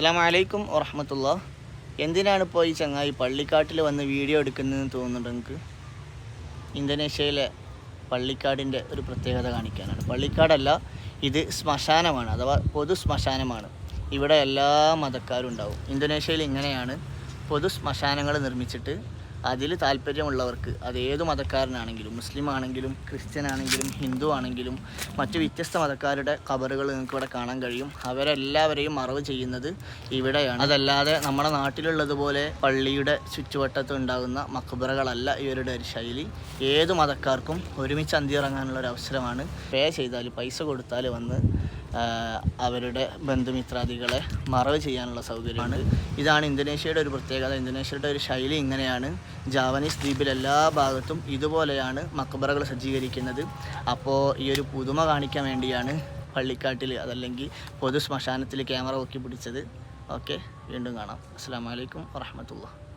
അസ്സാം വലൈക്കും വറഹമത്തുള്ള. എന്തിനാണ് ഇപ്പോൾ ഈ ചങ്ങായി പള്ളിക്കാട്ടിൽ വന്ന് വീഡിയോ എടുക്കുന്നതെന്ന് തോന്നുന്നുണ്ട് നിങ്ങൾക്ക്? ഇന്തോനേഷ്യയിലെ പള്ളിക്കാടിന്റെ ഒരു പ്രത്യേകത കാണിക്കാനാണ്. പള്ളിക്കാടല്ല ഇത് ശ്മശാനമാണ് അഥവാ പൊതു ശ്മശാനമാണ്. ഇവിടെ എല്ലാ മതക്കാരും ഉണ്ടാവും. ഇന്തോനേഷ്യയിൽ ഇങ്ങനെയാണ് പൊതു ശ്മശാനങ്ങൾ നിർമ്മിച്ചിട്ട് അതിൽ താല്പര്യമുള്ളവർക്ക് അത് ഏത് മതക്കാരനാണെങ്കിലും മുസ്ലിം ആണെങ്കിലും ക്രിസ്ത്യൻ ആണെങ്കിലും ഹിന്ദു ആണെങ്കിലും മറ്റ് വ്യത്യസ്ത മതക്കാരുടെ കബറുകൾ നിങ്ങൾക്ക് ഇവിടെ കാണാൻ കഴിയും. അവരെല്ലാവരെയും മറവ് ചെയ്യുന്നത് ഇവിടെയാണ്. അതല്ലാതെ നമ്മുടെ നാട്ടിലുള്ളതുപോലെ പള്ളിയുടെ ചുറ്റുവട്ടത്ത് ഉണ്ടാകുന്ന മക്ബറകളല്ല ഇവരുടെ ഒരു ശൈലി. ഏത് മതക്കാർക്കും ഒരുമിച്ച് അന്തിയിറങ്ങാനുള്ള ഒരു അവസരമാണ്. പേ ചെയ്താൽ പൈസ കൊടുത്താൽ വന്ന് അവരുടെ ബന്ധുമിത്രാദികളെ മറവ് ചെയ്യാനുള്ള സൗകര്യമാണ്. ഇതാണ് ഇന്തോനേഷ്യയുടെ ഒരു പ്രത്യേകത. ഇന്തോനേഷ്യയുടെ ഒരു ശൈലി ഇങ്ങനെയാണ്. ജാവനീസ് ദ്വീപിൽ എല്ലാ ഭാഗത്തും ഇതുപോലെയാണ് മക്ബറകൾ സജ്ജീകരിക്കുന്നത്. അപ്പോൾ ഈ ഒരു പുതുമ കാണിക്കാൻ വേണ്ടിയാണ് പള്ളിക്കാട്ടിൽ അതല്ലെങ്കിൽ പൊതു ശ്മശാനത്തിൽ ക്യാമറ പൊക്കി പിടിച്ചത്. ഓക്കെ വീണ്ടും കാണാം. അസ്സാം വലൈക്കും വാഹമത്തുള്ള